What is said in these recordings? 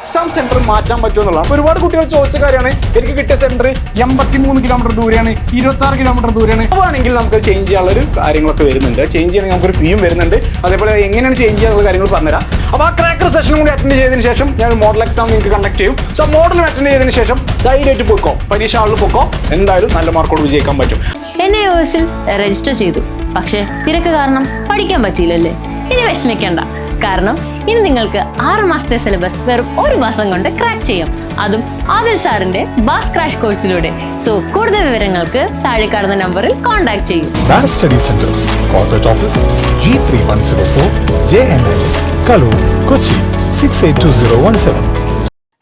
Exam centre മാറ്റാൻ പറ്റുമോ എന്നുള്ളതാണ്. ഒരുപാട് കുട്ടികൾ ചോദിച്ച കാര്യമാണ്. എനിക്ക് കിട്ടിയ സെന്റർ എൺപത്തി മൂന്ന് കിലോമീറ്റർ ദൂരെയാണ് ഇരുപത്തി ആറ് കിലോമീറ്റർ ദൂരെയാണ്. അപ്പോൾ ആണെങ്കിൽ നമുക്ക് ചേഞ്ച് ചെയ്യാനുള്ള ഒരു കാര്യങ്ങളൊക്കെ വരുന്നുണ്ട്. ചേഞ്ച് ചെയ്യണമെങ്കിൽ നമുക്കൊരു ഫീയും വരുന്നുണ്ട്. അതേപോലെ എങ്ങനെയാണ് ചേഞ്ച് ചെയ്യാനുള്ള കാര്യങ്ങൾ പറഞ്ഞുതരാം. അപ്പോൾ ആ ക്രാക്കർ സെഷൻ കൂടി അറ്റൻഡ് ചെയ്തതിന് ശേഷം ഞാൻ മോഡൽ എക്സാം നിങ്ങൾക്ക് കണ്ടക്ട് ചെയ്യും. സോ മോഡൽ അറ്റൻഡ് ചെയ്തതിന് ശേഷം ധൈര്യമായിട്ട് പോയിക്കോ. പരീക്ഷ ആളിൽ പോയിക്കോ. എന്തായാലും നല്ല മാർക്കോട് വിജയിക്കാൻ പറ്റും. എൻ ഐ രജിസ്റ്റർ ചെയ്തു. പക്ഷേ തിരക്ക് കാരണം പഠിക്കാൻ പറ്റിയില്ലല്ലേ? ഇനി വിഷമിക്കണ്ട. കാരണം ഇനി നിങ്ങൾക്ക് ആറ് മാസത്തെ സിലബസ് വെറും ഒരു മാസം കൊണ്ട് ക്രാക്ക് ചെയ്യാം. അതും ആദിൽ സാറിന്റെ ബാസ് ക്രാഷ് കോഴ്സിലൂടെ സോ കൂടുതൽ വിവരങ്ങൾക്ക് താഴെ കാണുന്ന നമ്പറിൽ കോൺടാക്ട് ചെയ്യും. Mass Study Center, Corporate Office, G3104, JNLS, Kalur, Kochi, 682017.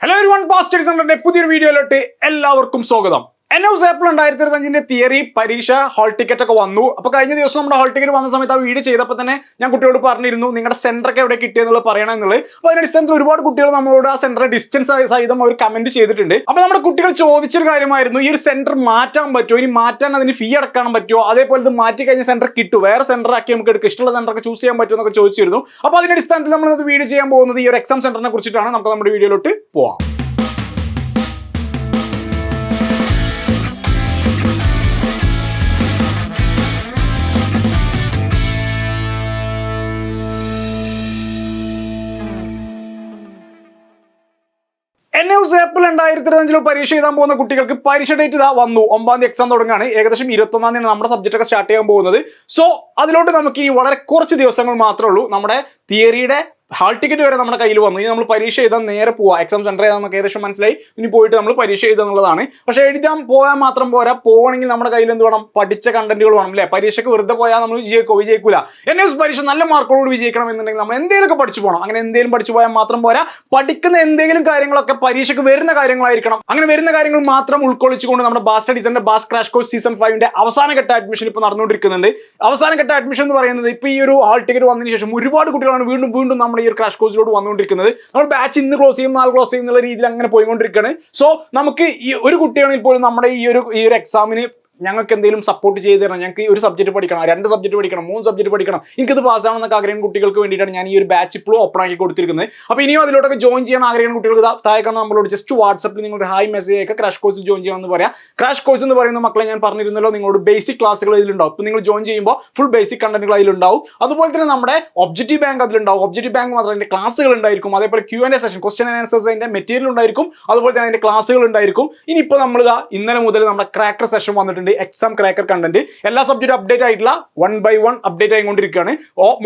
Hello ഒരു വൺ സ്റ്റഡി സെന്ററിന്റെ പുതിയൊരു വീഡിയോയിലോട്ട് എല്ലാവർക്കും സ്വാഗതം. എൻ ഏപ്രിൽ രണ്ടായിരത്തി ഇരുപത്തഞ്ചിന്റെ തിയറി പരീക്ഷ ഹാൾ ടിക്കറ്റ് ഒക്കെ വന്നു. അപ്പൊ കഴിഞ്ഞ ദിവസം നമ്മുടെ ഹാൾ ടിക്കറ്റ് വന്ന സമയത്ത് ആ വീഡിയോ ചെയ്തപ്പോൾ തന്നെ ഞാൻ കുട്ടിയോട് പറഞ്ഞിരുന്നു നിങ്ങളുടെ സെന്റർ ഒക്കെ എവിടെ കിട്ടിയെന്നുള്ളത് പറയണം എന്നുള്ളത് അപ്പൊ അതിന്റെ ഡിസ്റ്റൻസിൽ ഒരുപാട് കുട്ടികൾ നമ്മളോട് ആ സെന്റർ ഡിസ്റ്റൻസ് സഹിതം അവർ കമന്റ് ചെയ്തിട്ടുണ്ട്. അപ്പൊ നമ്മുടെ കുട്ടികൾ ചോദിച്ചൊരു കാര്യമായിരുന്നു ഈ ഒരു സെന്റർ മാറ്റാൻ പറ്റുമോ? ഇനി മാറ്റാൻ അതിന് ഫീ അടക്കാൻ പറ്റുമോ? അതേപോലെ ഇത് മാറ്റി കഴിഞ്ഞ സെന്റർ കിട്ടും വേറെ സെന്റർ ആക്കി നമുക്ക് എടുക്കുക ഇഷ്ടമുള്ള സെന്റർ ഒക്കെ ചൂസ് ചെയ്യാൻ പറ്റുമോ? എന്നൊക്കെ ചോദിച്ചിരുന്നു. അപ്പൊ അതിന്റെ അടിസ്ഥാനത്തിൽ നമ്മൾ വീഡിയോ ചെയ്യാൻ പോകുന്നത് ഈ ഒരു എക്സാം സെന്ററിനെ കുറിച്ചിട്ടാണ്. നമുക്ക് നമ്മുടെ വീഡിയോയിലോട്ട് പോവാം. എസ് ഏപ്രിൽ രണ്ടായിരത്തി ഇരുപത്തഞ്ചിൽ പരീക്ഷ എഴുതാൻ പോകുന്ന കുട്ടികൾക്ക് പരീക്ഷ ഡേറ്റ് ഇതാ വന്നു. ഒമ്പതാം തീയതി എക്സാം തുടങ്ങുകയാണ്. ഏകദേശം ഇരുപത്തൊന്നാം തീയതി നമ്മുടെ സബ്ജക്റ്റ് ഒക്കെ സ്റ്റാർട്ട് ചെയ്യാൻ പോകുന്നത്. സോ അതിലോട്ട് നമുക്ക് ഇനി വളരെ കുറച്ച് ദിവസങ്ങൾ മാത്രമേ ഉള്ളൂ. നമ്മുടെ തിയറിയുടെ ഹാൾ ടിക്കറ്റ് വരെ നമ്മുടെ കയ്യിൽ വന്നു. ഇനി നമ്മൾ പരീക്ഷ എഴുതാൻ നേരെ പോവാ. എക്സാം സെന്റർ ഏതാണെന്നൊക്കെ ഏകദേശം മനസ്സിലായി. ഇനി പോയിട്ട് നമ്മൾ പരീക്ഷ എഴുതുക എന്നുള്ളതാണ് പക്ഷേ എഴുതാൻ പോയാൽ മാത്രം പോരാ. പോകണമെങ്കിൽ നമ്മുടെ കയ്യിൽ എന്ത് വേണം? പഠിച്ച കണ്ടന്റുകൾ വേണം അല്ലേ? പരീക്ഷയ്ക്ക് വെറുതെ പോയാൽ നമ്മൾ വിജയിക്കോ? വിജയിക്കൂല. എസ് പരീക്ഷ നല്ല മാർക്കോട് വിജയിക്കണം എന്നുണ്ടെങ്കിൽ നമ്മൾ എന്തെങ്കിലുമൊക്കെ പഠിച്ചു പോകണം അങ്ങനെ എന്തെങ്കിലും പഠിച്ചു പോയാൽ മാത്രം പോരാ. പഠിക്കുന്ന എന്തെങ്കിലും കാര്യങ്ങളൊക്കെ പരീക്ഷയ്ക്ക് വരുന്ന കാര്യങ്ങളായിരിക്കണം. അങ്ങനെ വരുന്ന കാര്യങ്ങൾ മാത്രം ഉൾക്കൊള്ളിച്ചുകൊണ്ട് നമ്മുടെ ബാസ് ഡിസൈന്റെ ബാസ് ക്രാഷ് കോഴ്സ് സീസൺ ഫൈവിന്റെ അവസാന ഘട്ട അഡ്മിഷൻ ഇപ്പോൾ നടന്നുകൊണ്ടിരിക്കുന്നുണ്ട്. അവസാന ഘട്ട അഡ്മിഷൻ എന്ന് പറയുന്നത് ഇപ്പോൾ ഈ ഒരു ഹാൾ ടിക്കറ്റ് വന്നതിന് ശേഷം ഒരുപാട് കുട്ടികളാണ് വീണ്ടും വീണ്ടും ഈ ഒരു ക്രാഷ് കോഴ്സിലോട്ട് വന്നുകൊണ്ടിരിക്കുന്നത്. നമ്മൾ ബാച്ച് ഇന്ന് ക്ലോസ് ചെയ്യും നാളെ ക്ലോസ് ചെയ്യും എന്നുള്ള രീതിയിൽ അങ്ങനെ പോയിക്കൊണ്ടിരിക്കുകയാണ്. സോ നമുക്ക് ഈ ഒരു കുട്ടിയാണെങ്കിൽ പോലും നമ്മുടെ ഈ ഒരു ഈ ഒരു എക്സാമിന് ഞങ്ങൾക്ക് എന്തെങ്കിലും സപ്പോർട്ട് ചെയ്ത് തരണം. ഞങ്ങൾക്ക് ഈ ഒരു സബ്ജക്റ്റ് പഠിക്കണം രണ്ട് സബ്ജക്റ്റ് പഠിക്കണം മൂന്ന് സബ്ജക്റ്റ് പഠിക്കണം എനിക്കിത് പാസ്സാവണമെന്നൊക്കെ ആഗ്രഹം കുട്ടികൾക്ക് വേണ്ടിയിട്ടാണ് ഞാൻ ഈ ഒരു ബാച്ച് ഇപ്പോഴും ഓപ്പൺ ആക്കി കൊടുത്തിരിക്കുന്നത്. അപ്പോൾ ഇനിയും അതിലോട്ടൊക്കെ ജോയിൻ ചെയ്യാൻ ആഗ്രഹം കുട്ടികൾക്ക് താഴെ നമ്മളോട് ജസ്റ്റ് വാട്സപ്പിൽ നിങ്ങളുടെ ഹായ് മെസ്സേജ് അയക്കുക. ക്രാഷ് കോഴ്സിൽ ജോയിൻ ചെയ്യണം എന്ന് പറയാം. ക്രാഷ് കോഴ്സ് എന്ന് പറയുന്ന മക്കളെ ഞാൻ പറഞ്ഞിരുന്നല്ലോ നിങ്ങളോട് ബേസിക് ക്ലാസ്സുകൾ ഇതിലുണ്ടാവും. അപ്പോൾ നിങ്ങൾ ജോയിൻ ചെയ്യുമ്പോൾ ഫുൾ ബേസിക് കണ്ടന്റുകൾ അതിലുണ്ടാവും. അതുപോലെ തന്നെ നമ്മുടെ ഒബ്ജക്റ്റീവ് ബാങ്ക് അതിലുണ്ടാവും. ഒബ്ജക്റ്റീവ് ബാങ്ക് മാത്രം അതിന്റെ ക്ലാസ്സുകൾ ഉണ്ടായിരിക്കും. അതേപോലെ Q and session question answers അതിന്റെ മെറ്റീരിയൽ ഉണ്ടായിരിക്കും. അതുപോലെ തന്നെ അതിന്റെ ക്ലാസ്സുകൾ ഉണ്ടായിരിക്കും. ഇനിയിപ്പോൾ നമ്മൾ ഇന്നലെ മുതൽ നമ്മുടെ ക്രാക്കർ സെഷൻ വന്നിട്ടുണ്ട്. എക്സാം ക്രാക്കർ കണ്ടന്റ് എല്ലാ സബ്ജക്റ്റും അപ്ഡേറ്റ് ആയിട്ടുള്ള വൺ ബൈ വൺ അപ്ഡേറ്റ് ആയിക്കൊണ്ടിരിക്കുകയാണ്.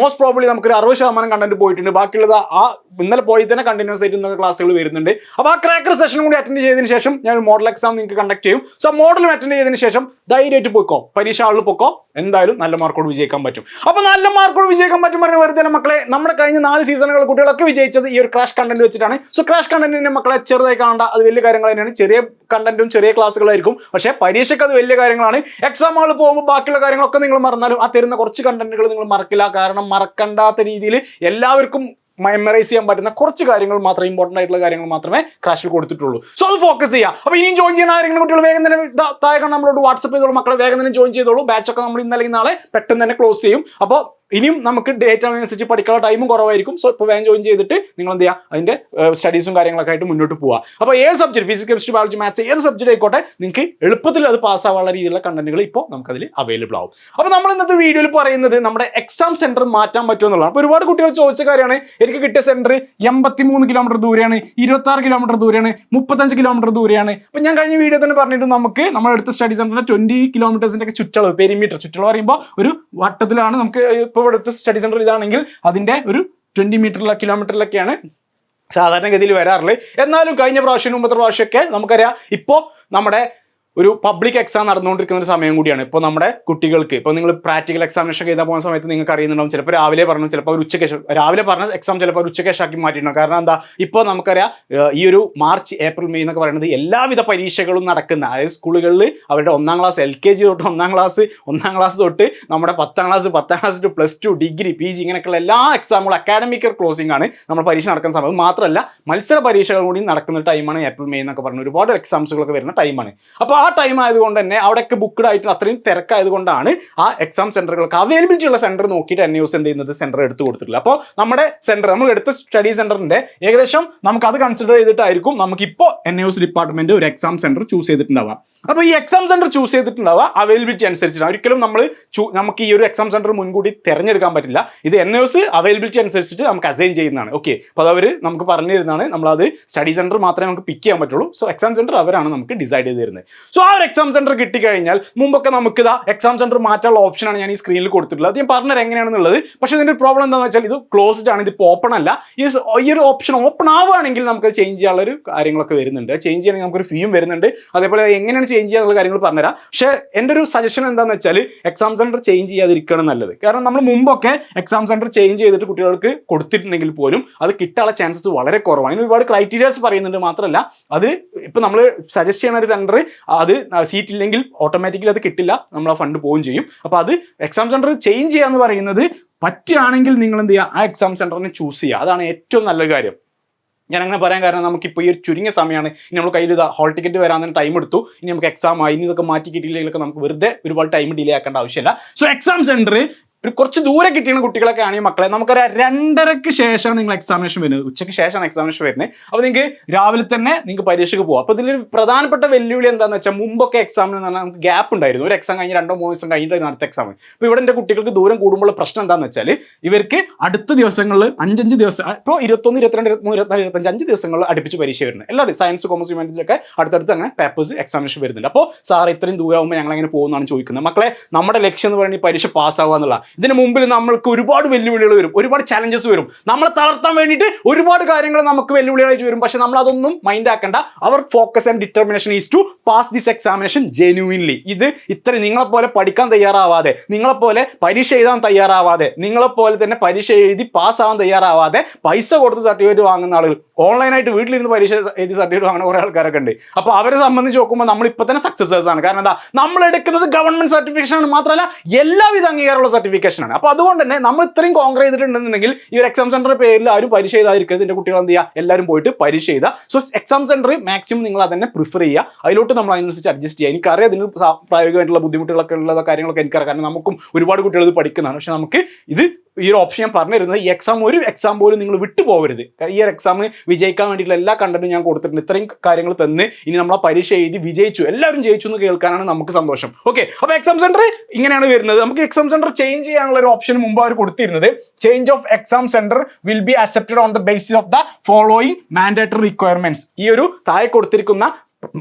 മോസ്റ്റ് പ്രോബ്ലി നമുക്ക് ഒരു അറുപത് ശതമാനം കണ്ടന്റ് പോയിട്ടുണ്ട്. ബാക്കിയുള്ളത് ആ ഇന്നലെ പോയി തന്നെ കണ്ടിന്യൂസ് ആയിട്ട് ഇന്നത്തെ ക്ലാസ്സുകൾ വരുന്നുണ്ട്. അപ്പോൾ ആ ക്രാക്കർ സെഷൻ കൂടി അറ്റൻഡ് ചെയ്തതിന് ശേഷം ഞാൻ ഒരു മോഡൽ എക്സാം നിങ്ങൾക്ക് കണ്ടക്ട് ചെയ്യും. സോ മോഡലും അറ്റൻഡ് ചെയ്തതിന് ശേഷം ധൈര്യമായിട്ട് പോയിക്കോ. പരീക്ഷ ആളിൽ പോയിക്കോ. എന്തായാലും നല്ല മാർക്കോട് വിജയിക്കാൻ പറ്റും. അപ്പോൾ നല്ല മാർക്കോട് വിജയിക്കാൻ പറ്റും പറഞ്ഞ വെറുതെ മക്കളെ? നമ്മുടെ കഴിഞ്ഞ നാല് സീസണുകൾ കുട്ടികളൊക്കെ വിജയിച്ചത് ഈ ഒരു ക്രാഷ് കണ്ടന്റ് വെച്ചിട്ടാണ്. സോ ക്രാഷ് കണ്ടന്റിന്റെ മക്കളെ ചെറുതായി കാണണ്ട. അത് വലിയ കാര്യങ്ങൾ തന്നെയാണ്. ചെറിയ കണ്ടന്റും ചെറിയ ക്ലാസ്സുകളായിരിക്കും പക്ഷേ പരീക്ഷയ്ക്ക് അത് വലിയ കാര്യങ്ങളാണ്. എക്സാം ഹാളിൽ പോകുമ്പോൾ ബാക്കിയുള്ള കാര്യങ്ങളൊക്കെ നിങ്ങൾ മറന്നാലും ആ തരുന്ന കുറച്ച് കണ്ടന്റുകൾ നിങ്ങൾ മറക്കില്ല. കാരണം മറക്കണ്ടാത്ത രീതിയിൽ എല്ലാവർക്കും മെമ്മറൈസ് ചെയ്യാൻ പറ്റുന്ന കുറച്ച് കാര്യങ്ങൾ മാത്രമേ ഇമ്പോർട്ടന്റ് ആയിട്ടുള്ള കാര്യങ്ങൾ മാത്രമേ ക്രാഷിൽ കൊടുത്തിട്ടുള്ളൂ. സോ അത് ഫോക്കസ് ചെയ്യുക അപ്പോൾ ഇനിയും ജോയിൻ ചെയ്യുന്ന ആരെങ്കിലും കുട്ടികൾ വേഗം തന്നെ താഴെ നമ്മളോട് വാട്സപ്പ് ചെയ്തോളൂ. മക്കളെ വേഗം തന്നെ ജോയിൻ ചെയ്തോളൂ. ബാച്ചൊക്കെ നമ്മൾ ഇന്നലെ നാളെ പെട്ടെന്ന് തന്നെ ക്ലോസ് ചെയ്യും. അപ്പോൾ ഇനിയും നമുക്ക് ഡേറ്റ് അനുസരിച്ച് പഠിക്കാനുള്ള ടൈമും കുറവായിരിക്കും. സോ ഇപ്പോൾ വേഗം ജോയിൻ ചെയ്തിട്ട് നിങ്ങൾ എന്ത് ചെയ്യുക അതിന്റെ സ്റ്റഡീസും കാര്യങ്ങളൊക്കെ ആയിട്ട് മുന്നോട്ട് പോവുക അപ്പോൾ ഏത് subject physics chemistry biology maths ഏത് സബ്ജക്റ്റ് ആയിക്കോട്ടെ നിങ്ങൾക്ക് എളുപ്പത്തിൽ അത് പാസ്സാവാനുള്ള രീതിയിലുള്ള കണ്ടന്റുകൾ ഇപ്പോൾ നമുക്കതിൽ അവൈലബിൾ ആവും. അപ്പോൾ നമ്മൾ ഇന്നത്തെ വീഡിയോയിൽ പറയുന്നത് നമ്മുടെ എക്സാം സെന്റർ മാറ്റാൻ പറ്റുമോ എന്നുള്ളതാണ്. അപ്പോൾ ഒരുപാട് കുട്ടികൾ ചോദിച്ച കാര്യമാണ് എനിക്ക് കിട്ടിയ സെന്റർ എൺപത്തി മൂന്ന് കിലോമീറ്റർ ദൂരെയാണ് ഇരുപത്തി ആറ് കിലോമീറ്റർ ദൂരെയാണ് മുപ്പത്തഞ്ച് കിലോമീറ്റർ ദൂരെയാണ്. അപ്പോൾ ഞാൻ കഴിഞ്ഞ വീഡിയോ തന്നെ പറഞ്ഞിട്ട് നമുക്ക് നമ്മുടെ അടുത്ത സ്റ്റഡി സെന്ററിന്റെ ട്വന്റി കിലോമീറ്റേഴ്സിന്റെ ചുറ്റളവ് പെരിമീറ്റർ ചുറ്റളവ് പറയുമ്പോൾ ഒരു വട്ടത്തിലാണ് നമുക്ക് ഇപ്പോൾ ഇവിടുത്തെ സ്റ്റഡി സെന്റർ ഇതാണെങ്കിൽ അതിന്റെ ഒരു ട്വന്റി മീറ്ററിലെ കിലോമീറ്ററിലൊക്കെയാണ് സാധാരണഗതിയിൽ വരാറുള്ളത്. എന്നാലും കഴിഞ്ഞ പ്രാവശ്യം മുമ്പത്തെ പ്രാവശ്യമൊക്കെ നമുക്കറിയാം ഇപ്പോൾ നമ്മുടെ ഒരു പബ്ലിക് എക്സാം നടന്നുകൊണ്ടിരിക്കുന്ന ഒരു സമയം കൂടിയാണ്. ഇപ്പോൾ നമ്മുടെ കുട്ടികൾക്ക് ഇപ്പോൾ നിങ്ങൾ പ്രാക്ടിക്കൽ എക്സാമിനേഷൻ എഴുതാൻ പോകുന്ന സമയത്ത് നിങ്ങൾക്ക് അറിയുന്നുണ്ടാവും ചിലപ്പോൾ രാവിലെ പറഞ്ഞു ചിലപ്പോൾ ഒരു ഉച്ചയ്ക്ക് രാവിലെ പറഞ്ഞ എക്സാം ചിലപ്പോൾ ഒരു ഉച്ചയ്ക്ക് ശേഷം ആക്കി മാറ്റിയിട്ടുണ്ടാവും കാരണം എന്താ? ഇപ്പോൾ നമുക്കറിയാം ഈ ഒരു മാർച്ച് ഏപ്രിൽ മെയ് എന്നൊക്കെ പറയുന്നത് എല്ലാവിധ പരീക്ഷകളും നടക്കുന്ന അതായത് സ്കൂളുകളിൽ അവരുടെ ഒന്നാം ക്ലാസ് എൽ കെ ജി തൊട്ട് ഒന്നാം ക്ലാസ് ഒന്നാം ക്ലാസ് തൊട്ട് നമ്മുടെ പത്താം ക്ലാസ് പത്താം class two plus two degree P G ഇങ്ങനെയൊക്കെയുള്ള എല്ലാ എക്സാമുകളും അക്കാഡമിക് ക്ലോസിംഗ് ആണ് നമ്മൾ പരീക്ഷ നടക്കുന്ന സമയം. മാത്രമല്ല മത്സര പരീക്ഷകൾ കൂടി നടക്കുന്ന ടൈമാണ് ഏപ്രിൽ മെയ് എന്നൊക്കെ പറഞ്ഞ ഒരുപാട് എക്സാംസുകളൊക്കെ വരുന്ന ടൈമാണ് അപ്പോൾ ആ ടൈം ആയതുകൊണ്ട് തന്നെ അവിടെയൊക്കെ ബുക്ക്ഡ് ആയിട്ട് അത്രയും തിരക്കായതുകൊണ്ടാണ് ആ എക്സാം സെന്ററുകൾക്ക് അവൈലബിലിറ്റി ഉള്ള സെന്റർ നോക്കിയിട്ട് എൻ യൂസ് എന്ത് ചെയ്യുന്നത് സെന്റർ എടുത്തു കൊടുത്തിട്ടില്ല അപ്പോൾ നമ്മുടെ സെന്റർ നമ്മൾ എടുത്ത സ്റ്റഡി സെന്ററിന്റെ ഏകദേശം നമുക്ക് അത് കൺസിഡർ ചെയ്തിട്ടായിരിക്കും നമുക്ക് ഇപ്പോൾ എൻ യൂസ് ഡിപ്പാർട്ട്മെന്റ് ഒരു എക്സാം സെന്റർ ചൂസ് ചെയ്തിട്ടുണ്ടാവുക. അപ്പോൾ ഈ എക്സാം സെന്റർ ചൂസ് ചെയ്തിട്ടുണ്ടാവുക അവൈലബിലിറ്റി അനുസരിച്ചിട്ടാണ്. ഒരിക്കലും നമ്മൾ നമുക്ക് ഈ ഒരു എക്സാം സെന്റർ മുൻകൂട്ടി തിരഞ്ഞെടുക്കാൻ പറ്റില്ല. ഇത് എൻ എസ് അവൈലബിലിറ്റി അനുസരിച്ചിട്ട് നമുക്ക് അസൈൻ ചെയ്യുന്നതാണ്. ഓക്കെ അപ്പോൾ അവർ നമുക്ക് പറഞ്ഞു തരുന്നതാണ്. നമ്മളത് സ്റ്റഡി സെന്റർ മാത്രമേ നമുക്ക് പിക്ക് ചെയ്യാൻ പറ്റുള്ളൂ. സോ എക്സാം സെന്റർ അവരാണ് നമുക്ക് ഡിസൈഡ് ചെയ്ത് തരുന്നത്. സോ ആ ഒരു എക്സാം സെന്റർ കിട്ടിക്കഴിഞ്ഞാൽ മുമ്പൊക്കെ നമുക്ക് ഇതാ എക്സാം സെന്റർ മാറ്റാനുള്ള ഓപ്ഷനാണ് ഞാൻ ഈ സ്ക്രീനിൽ കൊടുത്തിട്ടുള്ളത്. ഞാൻ പറഞ്ഞത് എങ്ങനെയാണെന്നുള്ളത്. പക്ഷേ ഇതിന്റെ പ്രോബ്ലം എന്താണെന്ന് വെച്ചാൽ ഇത് ക്ലോസ്ഡ് ആണ്. ഇത് ഓപ്പൺ അല്ല. ഈ ഈ ഒരു ഓപ്ഷൻ ഓപ്പൺ ആവുകയാണെങ്കിൽ നമുക്ക് ചേഞ്ച് ചെയ്യാനുള്ള ഒരു കാര്യങ്ങളൊക്കെ വരുന്നുണ്ട്. ചേഞ്ച് ചെയ്യണമെങ്കിൽ നമുക്കൊരു ഫീയും വരുന്നുണ്ട്. അതേപോലെ എങ്ങനെയാണ് ചേഞ്ച് ചെയ്യാനുള്ള കാര്യങ്ങൾ പറഞ്ഞുതരാം. പക്ഷേ എന്റെ ഒരു സജഷൻ എന്താണെന്ന് വെച്ചാൽ എക്സാം സെന്റർ ചേഞ്ച് ചെയ്യാതിരിക്കണം നല്ലത്. കാരണം നമ്മൾ മുമ്പൊക്കെ എക്സാം സെന്റർ ചേഞ്ച് ചെയ്തിട്ട് കുട്ടികൾക്ക് കൊടുത്തിട്ടുണ്ടെങ്കിൽ പോലും അത് കിട്ടാനുള്ള ചാൻസസ് വളരെ കുറവാണ്. അതിന് ഒരുപാട് ക്രൈറ്റീരിയാസ് പറയുന്നുണ്ട് മാത്രമല്ല അത് ഇപ്പം നമ്മൾ സജസ്റ്റ് ചെയ്യുന്ന ഒരു സെന്റർ അത് സീറ്റ് ഇല്ലെങ്കിൽ ഓട്ടോമാറ്റിക്കലി അത് കിട്ടില്ല നമ്മൾ ആ ഫണ്ട് പോവുകയും ചെയ്യും. അപ്പോൾ അത് എക്സാം സെന്റർ ചേഞ്ച് ചെയ്യാന്ന് പറയുന്നത് പറ്റുകയാണെങ്കിൽ നിങ്ങൾ എന്ത് ചെയ്യുക? ആ എക്സാം സെന്ററിനെ ചൂസ് ചെയ്യുക. അതാണ് ഏറ്റവും നല്ല കാര്യം. ഞാൻ അങ്ങനെ പറയാൻ കാരണം നമുക്ക് നമുക്കിപ്പോൾ ഈ ഒരു ചുരുങ്ങിയ സമയമാണ് ഇനി നമ്മൾ കയ്യിൽ ഇതാ ഹോൾ ടിക്കറ്റ് വരാൻ തന്നെ ടൈം എടുത്തു. ഇനി നമുക്ക് എക്സാം ആയി. ഇനി ഇതൊക്കെ മാറ്റി കിട്ടിയില്ലെങ്കിലൊക്കെ നമുക്ക് വെറുതെ ഒരുപാട് ടൈം ഡിലേ ആക്കേണ്ട ആവശ്യമില്ല. സോ എക്സാം സെന്റർ ഒരു കുറച്ച് ദൂരെ കിട്ടിയ കുട്ടികളൊക്കെ ആണെങ്കിൽ മക്കളെ നമുക്കറിയാം രണ്ടരക്ക് ശേഷമാണ് നിങ്ങൾ എക്സാമിനേഷൻ വരുന്നത്. ഉച്ചയ്ക്ക് ശേഷമാണ് എക്സാമിനേഷൻ വരുന്നത്. അപ്പോൾ നിങ്ങൾക്ക് രാവിലെ തന്നെ നിങ്ങൾക്ക് പരീക്ഷയ്ക്ക് പോകാം അപ്പോൾ ഇതിലൊരു പ്രധാനപ്പെട്ട വെല്ലുവിളി എന്താണെന്ന് വെച്ചാൽ മുമ്പൊക്കെ എക്സാമിന് പറഞ്ഞാൽ നമുക്ക് ഗ്യാപ്പ് ഉണ്ടായിരുന്നു. ഒരു എക്സാം കഴിഞ്ഞ് രണ്ടോ മൂന്നോ ദിവസം കഴിഞ്ഞിട്ടായിരുന്നു അടുത്ത എക്സാം അപ്പോൾ ഇവിടെ എന്റെ കുട്ടികൾക്ക് ദൂരം കൂടുമ്പോൾ പ്രശ്നം എന്താണെന്ന് വെച്ചാൽ ഇവർക്ക് അടുത്ത ദിവസങ്ങളിൽ അഞ്ചഞ്ച് ദിവസം ഇപ്പോൾ ഇരുപത്തൊന്ന് ഇരുപത്തിരണ്ട് ഇരുപത്തിമൂന്ന് ഇരുപത്തിനാല് ഇരുപത്തഞ്ച് അഞ്ച് ദിവസങ്ങളിൽ അടുപ്പിച്ച് പരീക്ഷ വരുന്നത്. എല്ലാവരും സയൻസ് കോമേഴ്സ് ഹ്യൂമാനിറ്റീസ് ഒക്കെ അടുത്തടുത്ത് അങ്ങനെ പേപ്പേഴ്സ് എക്സാമിനേഷൻ വരുന്നുണ്ട്. അപ്പോൾ സാർ ഇത്രയും ദൂരമാകുമ്പോൾ ഞങ്ങൾ അങ്ങനെ പോകുന്നതാണ് ചോദിക്കുന്നത്? മക്കളെ നമ്മുടെ ലക്ഷ്യം എന്ന് ഈ പരീക്ഷ പാസ്സാവുക എന്നുള്ള ഇതിന് മുമ്പിൽ നമ്മൾക്ക് ഒരുപാട് വെല്ലുവിളികൾ വരും ഒരുപാട് ചലഞ്ചസ് വരും. നമ്മളെ തളർത്താൻ വേണ്ടിയിട്ട് ഒരുപാട് കാര്യങ്ങൾ നമുക്ക് വെല്ലുവിളികളായിട്ട് വരും. പക്ഷെ നമ്മൾ അതൊന്നും മൈൻഡ് ആക്കണ്ട. അവർ focus and determination is to pass this examination genuinely ഇത് ഇത്ര നിങ്ങളെപ്പോലെ പഠിക്കാൻ തയ്യാറാവാതെ നിങ്ങളെപ്പോലെ പരീക്ഷ എഴുതാൻ തയ്യാറാവാതെ നിങ്ങളെപ്പോലെ തന്നെ പരീക്ഷ എഴുതി പാസ്സാവാൻ തയ്യാറാവാതെ പൈസ കൊടുത്ത് സർട്ടിഫിക്കറ്റ് വാങ്ങുന്ന ആളുകൾ ഓൺലൈനായിട്ട് വീട്ടിലിരുന്ന് പരീക്ഷ എഴുതി സർട്ടിഫിക്കറ്റ് വാങ്ങുന്ന കുറേ ആൾക്കാരൊക്കെ ഉണ്ട്. അപ്പോൾ അവരെ സംബന്ധിച്ച് നോക്കുമ്പോൾ നമ്മൾ ഇപ്പോൾ തന്നെ സക്സസേഴ്സ് ആണ്. കാരണം എന്താ? നമ്മൾ എടുക്കുന്നത് ഗവൺമെന്റ് സർട്ടിഫിക്കേഷൻ ആണ് മാത്രമല്ല എല്ലാവിധ അംഗീകാരമുള്ള സർട്ടിഫിക്കേഷൻ ആണ്. അപ്പോൾ അതുകൊണ്ട് തന്നെ നമ്മൾ ഇത്രയും കോൺഗ്രസ് ചെയ്തിട്ടുണ്ടെന്നുണ്ടെങ്കിൽ ഈ ഒരു എക്സാം സെന്ററിന്റെ പേരിൽ ആരും പരീക്ഷ ചെയ്തായിരിക്കരുത് എന്റെ കുട്ടികൾ എന്ത് ചെയ്യുക? എല്ലാവരും പോയിട്ട് പരീക്ഷ ചെയ്ത സോ എക്സാം സെന്റർ മാക്സിമം നിങ്ങൾ അതന്നെ പ്രിഫർ ചെയ്യുക. അതിലോട്ട് നമ്മൾ അതിനനുസരിച്ച് അഡ്ജസ്റ്റ് ചെയ്യുക. എനിക്കറിയാം അതിന് പ്രായോഗികമായിട്ടുള്ള ബുദ്ധിമുട്ടുകളൊക്കെ ഉള്ള കാര്യങ്ങളൊക്കെ എനിക്കറിയാം. കാരണം നമുക്കും ഒരുപാട് കുട്ടികൾ ഇത് പഠിക്കുന്നതാണ്. പക്ഷെ നമുക്ക് ഇത് ഈ ഒരു ഓപ്ഷൻ ഞാൻ പറഞ്ഞു തരുന്നത് ഈ എക്സാം ഒരു എക്സാം പോലും നിങ്ങൾ വിട്ടു പോകരുത്. ഈ ഒരു എക്സാം വിജയിക്കാൻ വേണ്ടിയിട്ടുള്ള എല്ലാ കണ്ടന്റും ഞാൻ കൊടുത്തിട്ടുണ്ട്. ഇത്രയും കാര്യങ്ങൾ തന്ന് ഇനി നമ്മൾ ആ പരീക്ഷ എഴുതി വിജയിച്ചു. എല്ലാവരും ജയിച്ചു എന്ന് കേൾക്കാനാണ് നമുക്ക് സന്തോഷം. ഓക്കെ അപ്പോൾ എക്സാം സെന്റർ ഇങ്ങനെയാണ് വരുന്നത്. നമുക്ക് എക്സാം സെന്റർ ചേഞ്ച് ചെയ്യാനുള്ള ഒരു ഓപ്ഷൻ മുമ്പ് അവർ കൊടുത്തിരുന്നത്. Change of exam centre will be accepted on the basis of the following mandatory requirements ഈ ഒരു താഴെ കൊടുത്തിരിക്കുന്ന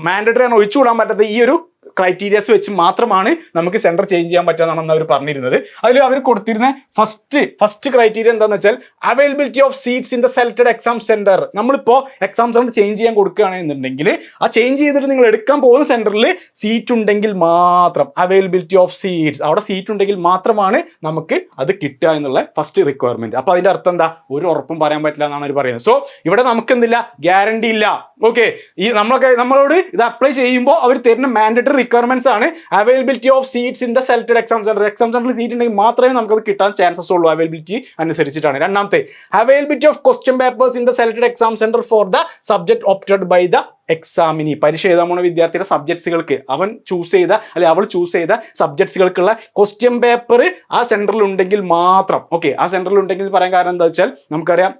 മാൻഡേറ്ററി ആണ് ഒഴിച്ചുകൂടാൻ പറ്റാത്ത ഈ ഒരു ക്രൈറ്റീരിയസ് വെച്ച് മാത്രമാണ് നമുക്ക് സെന്റർ ചേഞ്ച് ചെയ്യാൻ പറ്റുമെന്നാണ് അവർ പറഞ്ഞിരുന്നത്. അതിൽ അവർ കൊടുത്തിരുന്ന ഫസ്റ്റ് ഫസ്റ്റ് ക്രൈറ്റീരിയ എന്താണെന്ന് വെച്ചാൽ availability of seats in the selected exam centre നമ്മളിപ്പോൾ എക്സാം സെന്റർ ചേഞ്ച് ചെയ്യാൻ കൊടുക്കുകയാണെന്നുണ്ടെങ്കിൽ ആ ചേഞ്ച് ചെയ്തിട്ട് നിങ്ങൾ എടുക്കാൻ പോകുന്ന സെന്ററിൽ സീറ്റ് ഉണ്ടെങ്കിൽ മാത്രം അവൈലബിലിറ്റി ഓഫ് സീറ്റ്സ് അവിടെ സീറ്റ് ഉണ്ടെങ്കിൽ മാത്രമാണ് നമുക്ക് അത് കിട്ടുക എന്നുള്ള ഫസ്റ്റ് റിക്വയർമെന്റ് അപ്പോൾ അതിന്റെ അർത്ഥം എന്താ? ഒരു ഉറപ്പും പറയാൻ പറ്റില്ല എന്നാണ് അവർ പറയുന്നത്. സോ ഇവിടെ നമുക്ക് എന്തില്ല ഗ്യാരണ്ടി ഇല്ല. ഓക്കെ ഈ നമ്മളൊക്കെ നമ്മളോട് ഇത് അപ്ലൈ ചെയ്യുമ്പോൾ അവർ തരുന്ന മാൻഡേറ്ററി റിക്വയർമെന്റ്സ് ആണ്. Availability of seats in the selected exam centre exam സെന്ററിൽ സീറ്റ് ഉണ്ടെങ്കിൽ മാത്രമേ നമുക്കത് കിട്ടാൻ ചാൻസസ് ഉള്ളൂ അവൈലബിലിറ്റി അനുസരിച്ചിട്ടാണ്. രണ്ടാമത്തെ availability of question papers in the selected exam centre for the subject opted by the examinee പരീക്ഷ എഴുതാൻ പോണ വിദ്യാർത്ഥിയുടെ സബ്ജക്ട്സുകൾക്ക് അവൻ ചൂസ് ചെയ്ത അല്ലെ അവൾ ചൂസ് ചെയ്ത സബ്ജക്ട്സുകൾക്കുള്ള ക്വസ്റ്റ്യൻ പേപ്പർ ആ സെന്ററിൽ ഉണ്ടെങ്കിൽ മാത്രം. ഓക്കെ ആ സെന്ററിൽ ഉണ്ടെങ്കിൽ പറയാൻ കാരണം എന്താ വെച്ചാൽ നമുക്കറിയാം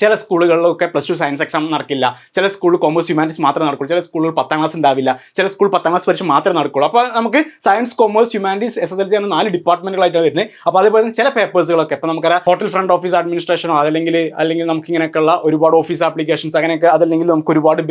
ചില സ്കൂളുകളിലൊക്കെ പ്ലസ് ടു സയൻസ് എക്സാം നടക്കില്ല. ചില സ്കൂളിൽ കോമേഴ്സ് ഹ്യൂമാനിറ്റീസ് മാത്രമേ നടക്കുള്ളൂ. ചില സ്കൂളിൽ പത്താം ക്ലാസ് ഉണ്ടാവില്ല. ചില സ്കൂൾ പത്താം ക്ലാസ് പരീക്ഷ മാത്രമേ നടക്കുള്ളൂ. അപ്പോൾ നമുക്ക് science commerce humanities S S L C എന്ന നാല് ഡിപ്പാർട്ട്മെന്റുകളായിട്ടാണ് വരുന്നത്. അപ്പോൾ അതേപോലെ തന്നെ ചില പേപ്പേഴ്സുകളൊക്കെ ഇപ്പോൾ നമുക്കറിയാം ഹോട്ടൽ ഫ്രണ്ട് ഓഫീസ് അഡ്മിനിസ്ട്രേഷനോ അതല്ലെങ്കിൽ അല്ലെങ്കിൽ നമുക്ക് ഇങ്ങനെയൊക്കെയുള്ള ഒരുപാട് ഓഫീസ് ആപ്ലിക്കേഷൻസ് അങ്ങനെയൊക്കെ അതല്ലെങ്കിൽ നമുക്ക് ഒരുപാട്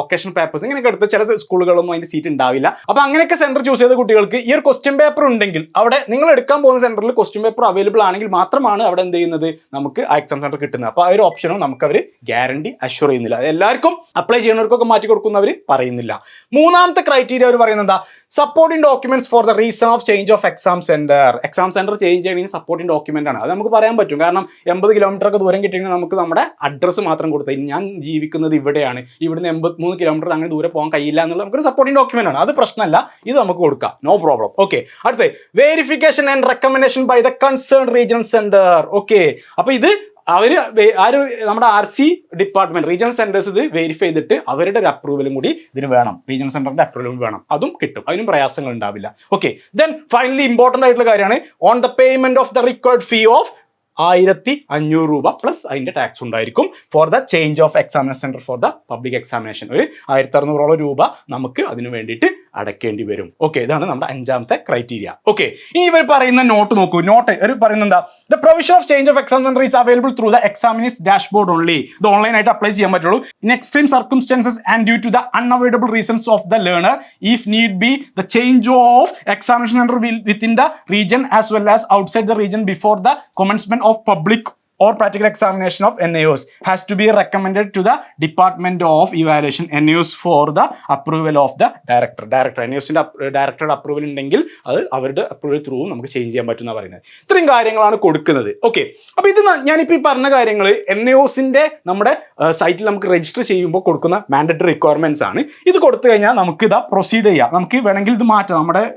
വൊക്കേഷണൽ പേപ്പേഴ്സ് ഇങ്ങനെയൊക്കെ എടുത്ത് ചില സ്കൂളുകളൊന്നും അതിന്റെ സീറ്റ് ഉണ്ടാവില്ല. അപ്പോൾ അങ്ങനെയൊക്കെ സെന്റർ ചൂസ് ചെയ്ത കുട്ടികൾക്ക് ഈ ഒരു ക്വസ്റ്റ്യൻ പേപ്പർ ഉണ്ടെങ്കിൽ അവിടെ നിങ്ങൾ എടുക്കാൻ പോകുന്ന സെന്ററിൽ ക്വസ്റ്റ്യൻ പേപ്പർ അവൈലബിൾ ആണെങ്കിൽ മാത്രമാണ് അവിടെ എന്ത് ചെയ്യുന്നത്? നമുക്ക് ആ എക്സാം സെന്റർ കിട്ടുന്നത്. അപ്പോൾ ആ ഒരു ഓപ്ഷനും നമുക്ക് അവർ ഗ്യാരണ്ടി അഷ്യൂർ ചെയ്യുന്നില്ല. അത് എല്ലാവർക്കും അപ്ലൈ ചെയ്യുന്നവർക്കൊക്കെ മാറ്റി കൊടുക്കുന്നവർ പറയുന്നില്ല. മൂന്നാമത്തെ ക്രൈറ്റീരിയ അവർ പറയുന്നത് എന്താ? Supporting documents for the reason of change of exam centre exam centre change ചെയ്യണമെങ്കിൽ സപ്പോർട്ടിംഗ് ഡോക്യുമെന്റ് ആണ്. അത് നമുക്ക് പറയാൻ പറ്റും. കാരണം എൺപത് കിലോമീറ്റർ ഒക്കെ ദൂരം കിട്ടിയെങ്കിൽ നമുക്ക് നമ്മുടെ അഡ്രസ്സ് മാത്രം കൊടുത്താൽ ഞാൻ ജീവിക്കുന്നത് ഇവിടെയാണ്. ഇവിടുന്ന് എൺപത്തിമൂന്ന് കിലോമീറ്റർ അങ്ങനെ ദൂരെ പോകാൻ കഴിയില്ല എന്നുള്ള നമുക്കൊരു സപ്പോർട്ടിംഗ് ഡോക്യുമെന്റ് ആണ്. അത് പ്രശ്നമല്ല. ഇത് നമുക്ക് കൊടുക്കാം. നോ പ്രോബ്ലം ഓക്കെ അടുത്ത verification and recommendation by the concern regional centre okay അപ്പൊ ഇത് അവർ വേ- ആ ഒരു നമ്മുടെ R C department regional centres ഇത് വെരിഫൈ ചെയ്തിട്ട് അവരുടെ ഒരു അപ്രൂവലും കൂടി ഇതിന് വേണം. റീജിയണൽ സെന്ററിന്റെ അപ്രൂവലും വേണം. അതും കിട്ടും. അതിനും പ്രയാസങ്ങൾ ഉണ്ടാവില്ല. ഓക്കെ ദെൻ ഫൈനലി ഇമ്പോർട്ടന്റ് ആയിട്ടുള്ള കാര്യമാണ്. On the payment of the required fee of ആയിരത്തി അഞ്ഞൂറ് രൂപ പ്ലസ് അതിന്റെ ടാക്സ് ഉണ്ടായിരിക്കും. For the change of examination centre for the public examination ഒരു ആയിരത്തി അറുന്നൂറോളം രൂപ നമുക്ക് അതിനു വേണ്ടിയിട്ട് അടക്കേണ്ടി വരും. ഓക്കെ ഇതാണ് നമ്മുടെ അഞ്ചാമത്തെ ക്രൈറ്റീരിയ ഓക്കെ ഇനി ഇവർ പറയുന്ന നോട്ട് നോക്കൂ. നോട്ട് ഇവർ പറയുന്നത് എന്താ? The provision of change of exam centre is available through the examinee's dashboard only ഇത് ഓൺലൈൻ ആയിട്ട് അപ്ലൈ ചെയ്യാൻ പറ്റുള്ളൂ. In extreme circumstances and due to the unavoidable reasons of the learner if need be the change of examination centre within the region as well as outside the region before the region before public or of public or practical examination of NAOs has to be recommended to the Department of Evaluation NAOs for the approval of the director. Director NAOസിന്റെ ഡയറക്ടറുടെ approval ഉണ്ടെങ്കിൽ അത് അവരുടെ approval through നമുക്ക് change ചെയ്യാൻ പറ്റുന്ന പറയുന്നത്. ഇത്രയും കാര്യങ്ങളാണ് കൊടുക്കുന്നത്. ഓക്കെ അപ്പൊ ഇത് ന- ഞാനിപ്പോ ഈ പറഞ്ഞ കാര്യങ്ങൾ എൻ എസിന്റെ നമ്മുടെ സൈറ്റിൽ നമുക്ക് രജിസ്റ്റർ ചെയ്യുമ്പോൾ കൊടുക്കുന്ന മാൻഡറ്ററി റിക്വയർമെന്റ്സ് ആണ്. ഇത് കൊടുത്തു കഴിഞ്ഞാൽ നമുക്ക് ഇതാ പ്രൊസീഡ് ചെയ്യാം. നമുക്ക് വേണമെങ്കിൽ ഇത് മാറ്റാം. നമ്മുടെ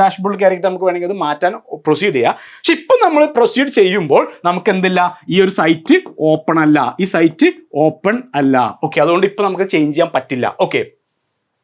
ഡാഷ്ബോർഡിൽ കയറിയിട്ട് നമുക്ക് വേണമെങ്കിൽ ഇത് മാറ്റാൻ പ്രൊസീഡ് ചെയ്യുക പക്ഷെ ഇപ്പം നമ്മൾ പ്രൊസീഡ് ചെയ്യുമ്പോൾ നമുക്ക് എന്തില്ല ഈ ഒരു സൈറ്റ് ഓപ്പൺ അല്ല. ഈ സൈറ്റ് ഓപ്പൺ അല്ല. ഓക്കെ അതുകൊണ്ട് ഇപ്പം നമുക്ക് ചേഞ്ച് ചെയ്യാൻ പറ്റില്ല. ഓക്കെ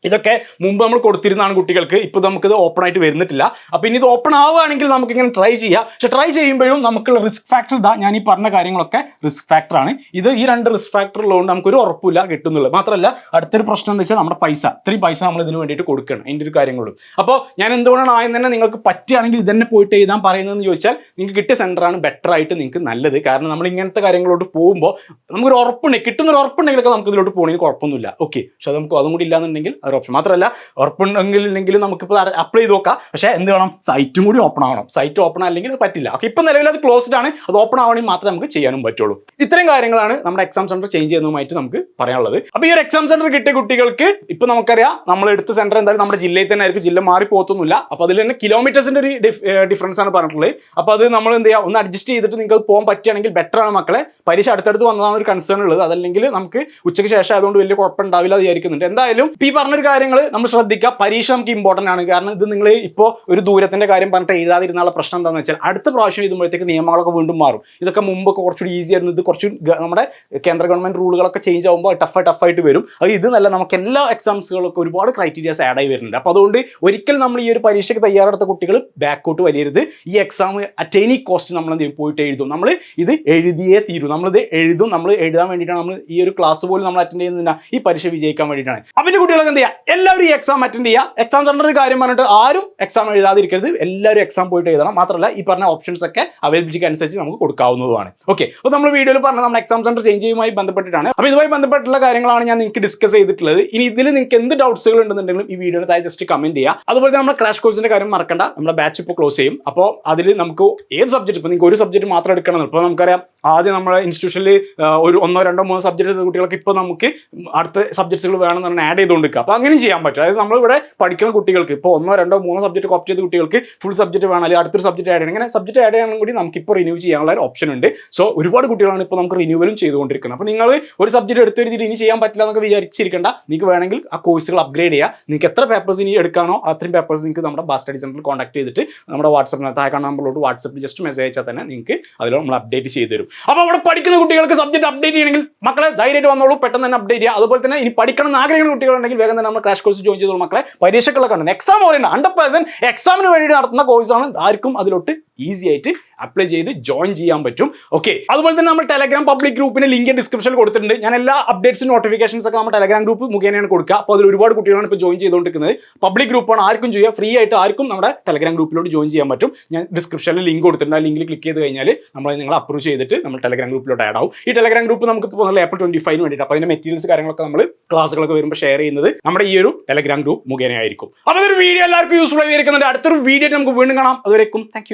ഇതൊക്കെ മുമ്പ് നമ്മൾ കൊടുത്തിരുന്നതാണ് കുട്ടികൾക്ക്. ഇപ്പോൾ നമുക്കിത് ഓപ്പൺ ആയിട്ട് വരുന്നിട്ടില്ല. അപ്പോൾ ഇനി ഇത് ഓപ്പൺ ആവുകയാണെങ്കിൽ നമുക്ക് ഇങ്ങനെ ട്രൈ ചെയ്യാം. പക്ഷെ ട്രൈ ചെയ്യുമ്പോഴും നമുക്കുള്ള റിസ്ക് ഫാക്ടർ ഇതാ ഞാൻ ഈ പറഞ്ഞ കാര്യങ്ങളൊക്കെ റിസ്ക് ഫാക്ടറാണ് ഇത് ഈ രണ്ട് റിസ്ക് ഫാക്ടർ ഉള്ളതുകൊണ്ട് നമുക്കൊരു ഉറപ്പില്ല കിട്ടുന്നുള്ളൂ മാത്രമല്ല അടുത്തൊരു പ്രശ്നം എന്ന് വെച്ചാൽ നമ്മുടെ പൈസ. ഇത്രയും പൈസ നമ്മൾ ഇതിന് വേണ്ടിയിട്ട് കൊടുക്കണം. അതിന്റെ ഒരു കാര്യങ്ങളും. അപ്പോൾ ഞാൻ എന്തുകൊണ്ടാണ് ആദ്യം തന്നെ നിങ്ങൾക്ക് പറ്റുകയാണെങ്കിൽ ഇതന്നെ പോയിട്ട് എഴുതാൻ പറയുന്നതെന്ന് ചോദിച്ചാൽ നിങ്ങൾക്ക് കിട്ടിയ സെന്ററാണ് ബെറ്റർ ആയിട്ട് നിങ്ങൾക്ക് നല്ലത്. കാരണം നമ്മൾ ഇങ്ങനത്തെ കാര്യങ്ങളോട്ട് പോകുമ്പോൾ നമുക്കൊരു ഉറപ്പുണ്ടെങ്കിൽ കിട്ടുന്ന ഒരു ഉറപ്പുണ്ടെങ്കിലൊക്കെ നമുക്ക് ഇതിലോട്ട് പോകണമെങ്കിൽ കുഴപ്പമൊന്നുമില്ല. ഓക്കെ പക്ഷെ നമുക്ക് അതും കൂടി ഇല്ലാന്നുണ്ടെങ്കിൽ അതൊരു ഓപ്ഷൻ മാത്രമല്ല ഉറപ്പുണ്ടെങ്കിൽ ഇല്ലെങ്കിലും നമുക്കിപ്പോൾ അപ്ലൈ ചെയ്ത് നോക്കാം. പക്ഷേ എന്ത് വേണം? സൈറ്റും കൂടി ഓപ്പൺ ആവണം. സൈറ്റ് ഓപ്പൺ അല്ലെങ്കിൽ പറ്റില്ല. ഓക്കെ ഇപ്പം നിലവിൽ അത് ക്ലോസ്ഡ് ആണ്. അത് ഓപ്പൺ ആവണമെങ്കിൽ മാത്രമേ നമുക്ക് ചെയ്യാനും പറ്റുള്ളൂ. ഇത്രയും കാര്യങ്ങളാണ് നമ്മുടെ എക്സാം സെന്റർ ചേഞ്ച് ചെയ്യുന്നതുമായിട്ട് നമുക്ക് പറയാനുള്ളത്. അപ്പോൾ ഈ ഒരു എക്സാം സെന്റർ കിട്ടിയ കുട്ടികൾക്ക് ഇപ്പം നമുക്കറിയാം നമ്മൾ എടുത്ത സെന്റർ എന്തായാലും നമ്മുടെ ജില്ലയിൽ തന്നെ ആയിരിക്കും. ജില്ല മാറി പോകത്തൊന്നുമില്ല. അപ്പോൾ അതിൽ തന്നെ കിലോമീറ്റേഴ്സിന്റെ ഒരു ഡിഫറൻസ് ആണ് പറഞ്ഞിട്ടുള്ളത്. അപ്പോൾ അത് നമ്മൾ എന്ത് ചെയ്യുക ഒന്ന് അഡ്ജസ്റ്റ് ചെയ്തിട്ട് നിങ്ങൾക്ക് പോകാൻ പറ്റുകയാണെങ്കിൽ ബെറ്റർ ആണ് മക്കളെ. പരീക്ഷ അടുത്തടുത്ത് വന്നതാണ് ഒരു കൺസേൺ ഉള്ളത്. അതല്ലെങ്കിൽ നമുക്ക് ഉച്ചയ്ക്ക് ശേഷം അതുകൊണ്ട് വലിയ കുഴപ്പമുണ്ടാവില്ല വിചാരിക്കുന്നുണ്ട്. എന്തായാലും ഈ ഈ പറഞ്ഞൊരു കാര്യങ്ങൾ നമ്മൾ ശ്രദ്ധിക്കുക. പരീക്ഷ നമുക്ക് ഇമ്പോർട്ടന്റ് ആണ്. കാരണം ഇത് നിങ്ങൾ ഇപ്പോൾ ഒരു ദൂരത്തിന്റെ കാര്യം പറഞ്ഞിട്ട് എഴുതാതിരുന്നുള്ള പ്രശ്നം എന്താണെന്ന് വെച്ചാൽ അടുത്ത പ്രാവശ്യം എഴുതുമ്പോഴത്തേക്ക് നിയമങ്ങളൊക്കെ വീണ്ടും മാറും. ഇതൊക്കെ മുമ്പൊക്കെ കുറച്ചുകൂടി ഈസി ആയിരുന്നു. ഇത് കുറച്ച് നമ്മുടെ കേന്ദ്ര ഗവൺമെന്റ് റൂളുകളൊക്കെ ചേഞ്ച് ആകുമ്പോൾ ടഫ് ടഫായിട്ട് വരും. അത് ഇത് നല്ല നമുക്ക് എല്ലാ എക്സാംസുകളൊക്കെ ഒരുപാട് ക്രൈറ്റീരിയാസ് ആഡ് ആയി വരുന്നുണ്ട്. അപ്പോൾ അതുകൊണ്ട് ഒരിക്കൽ നമ്മൾ ഈ ഒരു പരീക്ഷയ്ക്ക് തയ്യാറെടുത്ത കുട്ടികൾ ബാക്കോട്ട് വരരുത്. ഈ എക്സാം അറ്റ് എനി കോസ്റ്റ് നമ്മൾ പോയിട്ട് എഴുതും. നമ്മൾ ഇത് എഴുതിയേ തീരൂ. നമ്മളിത് എഴുതും. നമ്മൾ എഴുതാൻ വേണ്ടിയിട്ടാണ് നമ്മൾ ഈ ഒരു ക്ലാസ് പോലും നമ്മൾ അറ്റൻഡ് ചെയ്യുന്നില്ല ഈ പരീക്ഷ വിജയിക്കാൻ വേണ്ടിയിട്ടാണ്. അപ്പം കുട്ടികളൊക്കെ എന്ത് എല്ലാവരും ഈ എക്സാം അറ്റൻഡ് ചെയ്യുക എക്സാം സെന്റർ ഒരു കാര്യം പറഞ്ഞിട്ട് ആരും എക്സാം എഴുതാതിരിക്കരുത്. എല്ലാവരും എക്സാം പോയിട്ട് എഴുതണം. മാത്രമല്ല ഈ പറഞ്ഞ ഓപ്ഷൻസ് ഒക്കെ അവൈലബിലിറ്റിക്ക് അനുസരിച്ച് നമുക്ക് കൊടുക്കാവുന്നതുമാണ്. ഓക്കെ അപ്പോൾ നമ്മൾ വീഡിയോയിൽ പറഞ്ഞ നമ്മൾ എക്സാം സെന്റർ ചേഞ്ച് ചെയ്യുമായി ബന്ധപ്പെട്ടിട്ടാണ്. അപ്പോൾ ഇതുമായി ബന്ധപ്പെട്ടുള്ള കാര്യങ്ങളാണ് ഞാൻ നിങ്ങൾക്ക് ഡിസ്കസ് ചെയ്തിട്ടുള്ളത്. ഇനി ഇതിൽ നിങ്ങൾക്ക് എന്ത് ഡൗട്ട്സുകൾ ഉണ്ടെന്നുണ്ടെങ്കിലും ഈ വീഡിയോയുടെ താഴെ ജസ്റ്റ് കമന്റ് ചെയ്യുക അതുപോലെ തന്നെ നമ്മുടെ ക്രാഷ് കോഴ്സിന്റെ കാര്യം മറക്കണ്ട. നമ്മുടെ ബാച്ച് ഇപ്പോൾ ക്ലോസ് ചെയ്യും. അപ്പോൾ അതിൽ നമുക്ക് ഏത് സബ്ജക്റ്റ് ഇപ്പോൾ നിങ്ങൾക്ക് ഒരു സബ്ജക്റ്റ് മാത്രം എടുക്കണം ഇപ്പോൾ നമുക്കറിയാം ആദ്യം നമ്മുടെ ഇൻസ്റ്റിറ്റ്യൂഷനിൽ ഒരു ഒന്നോ രണ്ടോ മൂന്നോ സബ്ജക്റ്റ് കുട്ടികൾക്ക് ഇപ്പോൾ നമുക്ക് അടുത്ത സബ്ജക്ട്സുകൾ വേണമെന്ന് പറഞ്ഞാൽ ആഡ് ചെയ്തുകൊണ്ടിരിക്കുക അപ്പോൾ അങ്ങനെയും ചെയ്യാൻ പറ്റും. അതായത് നമ്മളിവിടെ പഠിക്കുന്ന കുട്ടികൾക്ക് ഇപ്പോൾ ഒന്നോ രണ്ടോ മൂന്നോ സബ്ജക്റ്റ് കോപ്പി ചെയ്ത കുട്ടികൾക്ക് ഫുൾ സബ്ജക്റ്റ് വേണം അല്ലെങ്കിൽ അടുത്തൊരു സബ്ജക്റ്റ് ആഡ് ചെയ്യണം. ഇങ്ങനെ സബ്ജക്റ്റ് ആഡ് ചെയ്യണം കൂടി നമുക്ക് ഇപ്പോൾ റിന്യൂ ചെയ്യാനുള്ള ഒരു ഓപ്ഷൻ ഉണ്ട്. സോ ഒരുപാട് കുട്ടികളാണ് ഇപ്പോൾ നമുക്ക് റിന്യൂവലും ചെയ്തുകൊണ്ടിരിക്കുന്നത്. അപ്പോൾ നിങ്ങൾ ഒരു സബ്ജക്റ്റ് എടുത്ത് ഇനി ചെയ്യാൻ പറ്റില്ല എന്നൊക്കെ വിചാരിച്ചിരിക്കേണ്ട. നിങ്ങൾക്ക് വേണമെങ്കിൽ ആ കോഴ്സുകൾ അപ്ഗ്രേഡ് ചെയ്യുക നിങ്ങൾക്ക് എത്ര പേപ്പേഴ്സ് ഇനി എടുക്കാനോ അത്രയും പേപ്പേഴ്സ് നിങ്ങൾക്ക് നമ്മുടെ ബസ് സ്റ്റഡി സെന്ററിൽ കോൺടാക്ട് ചെയ്തിട്ട് നമ്മുടെ വാട്സപ്പിന് താഴെ നമ്പറിലോട്ട് വാട്സപ്പിൽ ജസ്റ്റ് മെസ്സേജ് അയച്ചാൽ തന്നെ നിങ്ങൾക്ക് അതിൽ നമ്മൾ അപ്ഡേറ്റ് ചെയ്ത് തരും. അപ്പോൾ അവിടെ പഠിക്കുന്ന കുട്ടികൾക്ക് സബ്ജക്റ്റ് അപ്ഡേറ്റ് ചെയ്യണമെങ്കിൽ മക്കളെ ധൈര്യമായിട്ട് വന്നോളൂ പെട്ടെന്ന് തന്നെ അപ്ഡേറ്റ് ചെയ്യുക അതുപോലെ തന്നെ ഇനി പഠിക്കണം എന്ന് ആഗ്രഹിക്കുന്ന കുട്ടികളുണ്ടെങ്കിൽ വേഗം തന്നെ നമ്മൾ ക്രാഷ് കോഴ്സ് ജോയിൻ ചെയ്തോളൂ മക്കളെ. പരീക്ഷകളൊക്കെ ഉണ്ട് എക്സാം ഓറിയന്റ് ഹൺഡ്രഡ് പേഴ്സന്റ് എക്സാമിന് വേണ്ടി നടത്തുന്ന കോഴ്സാണ് ആർക്കും അതിലോട്ട് ഈസി ആയിട്ട് അപ്ലൈ ചെയ്ത് ജോയിൻ ചെയ്യാൻ പറ്റും. ഓക്കെ അതുപോലെ തന്നെ നമ്മൾ ടെലഗ്രാം പബ്ലിക് ഗ്രൂപ്പിന് ലിങ്ക് ഡിസ്ക്രിപ്ഷനിൽ കൊടുത്തിട്ടുണ്ട്. ഞാൻ എല്ലാ അപ്ഡേറ്റ്സും നോട്ടിഫിക്കേഷൻസ് ഒക്കെ നമ്മൾ ടെലഗ്രാം ഗ്രൂപ്പ് മുഖേനയാണ് കൊടുക്കുക. അപ്പോൾ അതിൽ ഒരുപാട് കുട്ടികളാണ് ഇപ്പോൾ ജോയിൻ ചെയ്തുകൊണ്ടിരിക്കുന്നത്. പബ്ലിക് ഗ്രൂപ്പാണ് ആർക്കും ചെയ്യുക ഫ്രീ ആയിട്ട് ആർക്കും നമ്മുടെ ടെലഗ്രാം ഗ്രൂപ്പിലോട്ട് ജോയിൻ ചെയ്യാൻ പറ്റും. ഞാൻ ഡിസ്ക്രിപ്ഷനിൽ ലിങ്ക് കൊടുത്തിട്ടുണ്ട്. ആ ലിങ്കിൽ ക്ലിക്ക് ചെയ്ത് കഴിഞ്ഞാൽ നമ്മൾ നിങ്ങൾ അപ്രൂവ് ചെയ്തിട്ട് നമ്മൾ ടെലഗ്രാം ഗ്രൂപ്പിലോട്ട് ആഡ് ആവും. ഈ ടെലഗ്രാം ഗ്രൂപ്പ് നമുക്ക് ഇപ്പോൾ നല്ല ഏപ്രിൽ ട്വന്റി ഫൈവിന് വേണ്ടിയിട്ട് അപ്പോൾ അതിന്റെ മെറ്റീരിയൽസ് കാര്യങ്ങളൊക്കെ നമ്മൾ ക്ലാസ്സുകളൊക്കെ വരുമ്പോൾ ഷെയർ ചെയ്യുന്നത് നമ്മുടെ ഈ ഒരു ടെലഗ്രാം ഗ്രൂപ്പ് മുഖേനയായിരിക്കും. അപ്പോൾ ഇതൊരു വീഡിയോ എല്ലാവർക്കും യൂസ്ഫുൾ ആയിരിക്കുന്നുണ്ട് അടുത്തൊരു വീഡിയോ നമുക്ക് വീണ്ടും കാണാം. അതുവരേക്കും താങ്ക്